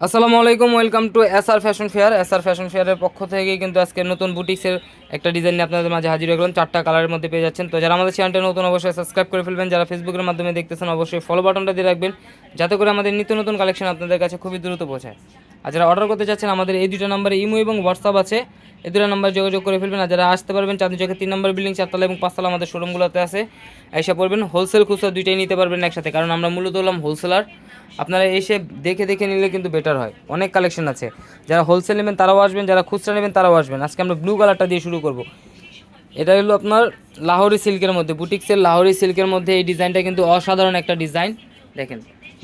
আসসালামু আলাইকুম welcome to S R fashion fair S R fashion ফেয়ারের পক্ষ থেকে কিন্তু আজকে নতুন বুটিক্সের একটা ডিজাইন নিয়ে আপনাদের মাঝে হাজির হয়ে চারটা কালারের মধ্যে পেয়ে যাচ্ছেন। তো যারা আমাদের চ্যানেলটা নতুন, অবশ্যই সাবস্ক্রাইব করে ফেলবেন। যারা ফেসবুকের মাধ্যমে দেখতেছেন, অবশ্যই ফলো বাটনটা দিয়ে রাখবেন। যাতে করে আমাদের নিত্য নতুন কালেকশন আপনাদের কাছে খুবই দ্রুত পৌঁছায়। আর যারা অর্ডার করতে চাচ্ছেন, আমাদের এই দুটো নাম্বারে ইমো এবং হোয়াটসঅ্যাপ আছে। এই দুটো নাম্বার যোগাযোগ করে ফেলবেন। আর যারা আসতে পারবেন, চাঁদনি চোখে তিন নম্বর বিল্ডিং চারতলা এবং পাঁচতলা আমাদের শোরুমগুলোতে আছে। এসে পড়বেন। হোলসেল খুচরা দুইটাই নিতে পারবেন একসাথে, কারণ আমরা মূলত হলাম হোলসেলার আপনারা এসে দেখে দেখে নিলে কিন্তু বেটার হয়। অনেক কালেকশন আছে। যারা হোলসেল নেবেন, তারাও আসবেন। যারা খুচরা নেবেন, তারাও আসবেন। আজকে আমরা ব্লু কালারটা দিয়ে শুরু করব। এটা হলো আপনার লাহোরি সিল্কের মধ্যে বুটিক্সের লাহোরি সিল্কের মধ্যে এই ডিজাইনটা কিন্তু অসাধারণ একটা ডিজাইন দেখেন।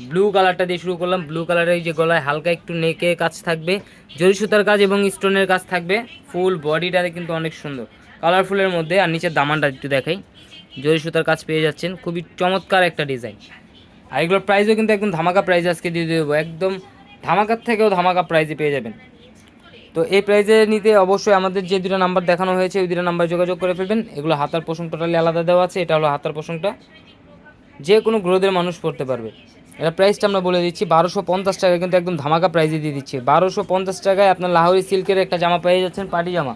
ব্লু কালারটা দিয়ে শুরু করলাম। ব্লু কালারের যে গলায় হালকা একটু নেকে কাজ থাকবে। জরি সুতার কাজ এবং স্টোনের কাজ থাকবে। ফুল বডিটাতে কিন্তু অনেক সুন্দর। কালারফুলের মধ্যে আর নিচের দামানটা একটু দেখাই। জরি সুতার কাজ পেয়ে যাচ্ছেন। খুবই চমৎকার একটা ডিজাইন আর এগুলোর প্রাইসও কিন্তু একদম ধামাকা প্রাইস আজকে দিয়ে দেবো। একদম ধামাকার থেকেও ধামাকা প্রাইজে পেয়ে যাবেন। তো এই প্রাইজে নিতে অবশ্যই আমাদের যে দুটো নাম্বার দেখানো হয়েছে, ওই দুটো নাম্বার যোগাযোগ করে ফেলবেন। এগুলো হাতার পোষণ টোটালি আলাদা দেওয়া আছে। এটা হলো হাতার পোষণটা যে কোনো গ্রোদের মানুষ পড়তে পারবে। এটা প্রাইসটা আমরা বলে দিচ্ছি, বারোশো পঞ্চাশ টাকা কিন্তু একদম ধামাকা প্রাইজে দিয়ে দিচ্ছি। বারোশো পঞ্চাশ টাকায় আপনার লাহোরি সিল্কের একটা জামা পেয়ে যাচ্ছেন, পাটি জামা।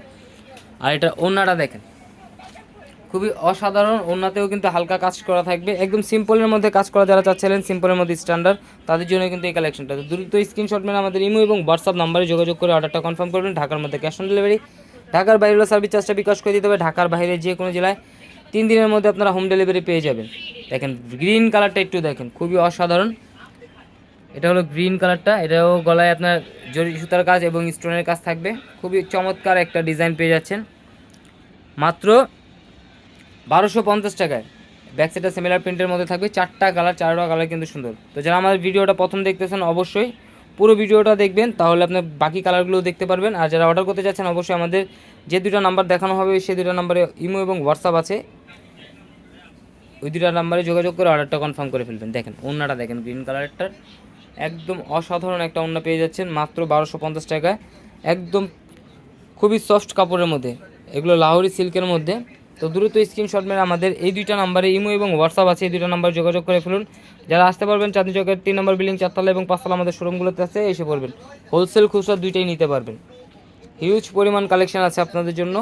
আর এটা ওনাটা দেখেন, খুবই অসাধারণ। ওনাতেও কিন্তু হালকা কাজ করা থাকবে, একদম সিম্পলের মধ্যে কাজ করা যারা চাচ্ছিলেন সিম্পলের মধ্যে স্ট্যান্ডার্ড তাদের জন্য কিন্তু এই কালেকশনটা দ্রুত স্ক্রিনশট মেনে আমাদের ইমো এবং হোয়াটসঅ্যাপ নাম্বারে যোগাযোগ করে অর্ডারটা কনফার্ম করবেন, ঢাকার মধ্যে ক্যাশ অন ডেলিভারি ঢাকার বাইরে সার্ভিস চার্জটা বিকাশ করে দিতে হবে। ঢাকার বাইরে যে কোনো জেলায় তিন দিনের মধ্যে আপনারা হোম ডেলিভারি পেয়ে যাবেন। দেখেন গ্রিন কালারটা একটু দেখেন, খুবই অসাধারণ। এটা হলো গ্রিন কালারটা এটাও গলায় আপনার জরি সুতার কাজ এবং স্টোনের কাজ থাকবে। খুবই চমৎকার একটা ডিজাইন পেয়ে যাচ্ছেন। মাত্র বারোশো পঞ্চাশ টাকায়। ব্যাক সাইডটা সিমিলার প্রিন্টের মধ্যে থাকবে, চারটা কালার চারটা কালার কিন্তু সুন্দর। তো যারা আমাদের ভিডিওটা প্রথম দেখতেছেন, অবশ্যই পুরো ভিডিওটা দেখবেন, তাহলে আপনি বাকি কালারগুলো দেখতে পারবেন। আর যারা অর্ডার করতে চাচ্ছেন অবশ্যই আমাদের যে দুটো নাম্বার দেখানো হবে, সেই দুটো নাম্বারে ইমো এবং হোয়াটসঅ্যাপ আছে। ওই দুটা নাম্বারে যোগাযোগ করে অর্ডারটা কনফার্ম করে ফেলবেন। দেখেন ওন্নাটা দেখেন গ্রিন কালারটার একদম অসাধারণ একটা ওন্না পেয়ে যাচ্ছেন, মাত্র বারোশো পঞ্চাশ টাকায়। একদম খুবই সফট কাপড়ের মধ্যে, এগুলো লাহোরি সিল্কের মধ্যে। তো দ্রুত স্ক্রিনশট মেরে আমাদের এই দুইটা নাম্বারে ইমো এবং হোয়াটসঅ্যাপ আছে, এই দুইটা নাম্বার যোগাযোগ করে ফেলুন। যারা আসতে পারবেন চাঁদনি চকের তিন নম্বর বিল্ডিং চারতলা এবং পাঁচতলা আমাদের শোরুমগুলোতে আছে, এসে পড়বেন। হোলসেল খুচরা দুইটাই নিতে পারবেন। হিউজ পরিমাণ কালেকশন আছে আপনাদের জন্য।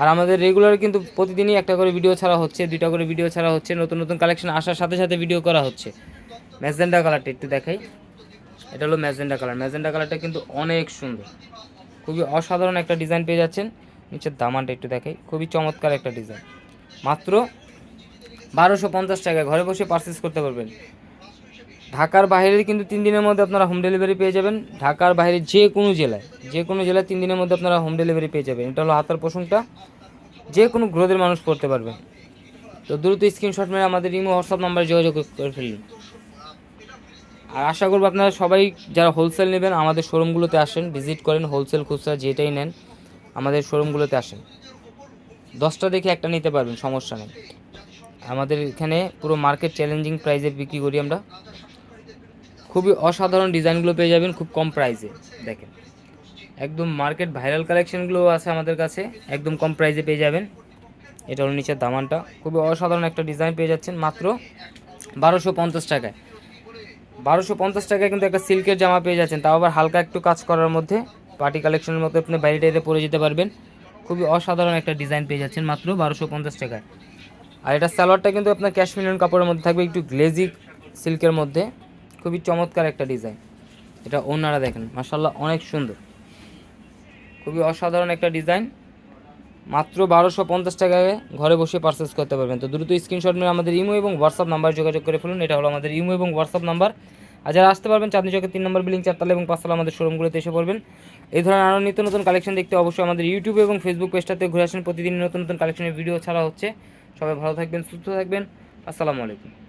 আর আমাদের রেগুলার কিন্তু প্রতিদিনই একটা করে ভিডিও ছাড়া হচ্ছে, দুইটা করে ভিডিও ছাড়া হচ্ছে, নতুন নতুন কালেকশন আসার সাথে সাথে ভিডিও করা হচ্ছে। ম্যাজেন্ডা কালারটা একটু দেখাই। এটা হলো ম্যাজেন্ডা কালার ম্যাজেন্ডা কালারটা কিন্তু অনেক সুন্দর। খুবই অসাধারণ একটা ডিজাইন পেয়ে যাচ্ছেন। নিচের দামানটা একটু দেখাই। খুবই চমৎকার একটা ডিজাইন মাত্র বারোশো পঞ্চাশ টাকায় ঘরে বসে পারচেস করতে পারবেন। ঢাকার বাইরে কিন্তু তিন দিনের মধ্যে আপনারা হোম ডেলিভারি পেয়ে যাবেন। ঢাকার বাইরে যে কোনো জেলায়, যে কোনো জেলায় তিন দিনের মধ্যে আপনারা হোম ডেলিভারি পেয়ে যাবেন। এটা হলো হাতার পোষণটা যে কোনো গ্রোদের মানুষ করতে পারবে। তো দ্রুত স্ক্রিনশট মেরে আমাদের ইমো হোয়াটসঅ্যাপ নাম্বারে যোগাযোগ করে ফেলুন। আর আশা করব আপনারা সবাই যারা হোলসেল নেবেন, আমাদের শোরুমগুলোতে আসেন ভিজিট করেন হোলসেল খুচরা যেটাই নেন, আমাদের শোরুমগুলোতে আসেন। দশটা দেখে একটা নিতে পারবেন, সমস্যা নেই। আমাদের এখানে পুরো মার্কেট চ্যালেঞ্জিং প্রাইসে বিক্রি করি আমরা। খুবই অসাধারণ ডিজাইনগুলো পেয়ে যাবেন, খুব কম প্রাইসে দেখেন। একদম মার্কেট ভাইরাল কালেকশনগুলো আছে আমাদের কাছে, একদম কম প্রাইসে পেয়ে যাবেন। এটা হলো নিচের দামানটা। খুবই অসাধারণ একটা ডিজাইন পেয়ে যাচ্ছেন মাত্র বারোশো পঞ্চাশ টাকায়। বারোশো পঞ্চাশ টাকায় কিন্তু একটা সিল্কের জামা পেয়ে যাচ্ছেন, তাও আবার হালকা একটু কাজ করার মধ্যে পার্টি কালেকশনের মধ্যে আপনি বাইরে টাইরে পরে যেতে পারবেন। খুবই অসাধারণ একটা ডিজাইন পেয়ে যাচ্ছেন মাত্র বারোশো পঞ্চাশ টাকায়। আর এটা সালোয়ারটা কিন্তু আপনার ক্যাশমিলিয়ন কাপড়ের মধ্যে থাকবে, একটু গ্লেজি সিল্কের মধ্যে। খুবই চমৎকার একটা ডিজাইন। এটা ওনারা দেখেন মাসাল্লাহ অনেক সুন্দর। খুবই অসাধারণ একটা ডিজাইন। মাত্র বারোশো পঞ্চাশ টাকায় ঘরে বসে পারচেস করতে পারবেন। তো দ্রুত স্ক্রিনশট নিয়ে আমাদের ইমো এবং হোয়াটসঅ্যাপ নাম্বার যোগাযোগ করে ফেলুন। এটা হলো আমাদের ইমো এবং হোয়াটসঅ্যাপ নাম্বার আর যারা আসতে পারবেন চাঁদনি চকের তিন নম্বর বিল্ডিং চারতলা এবং পাঁচতলা আমাদের শোরুমগুলোতে এসে পড়বেন। এই ধরনের আরও নিত্য নতুন কালেকশন দেখতে অবশ্যই আমাদের ইউটিউব এবং ফেসবুক পেজটাতে ঘুরে আসেন। প্রতিদিন নতুন নতুন কালেকশনের ভিডিও ছাড়া হচ্ছে। সবাই ভালো থাকবেন, সুস্থ থাকবেন। আসসালামু আলাইকুম।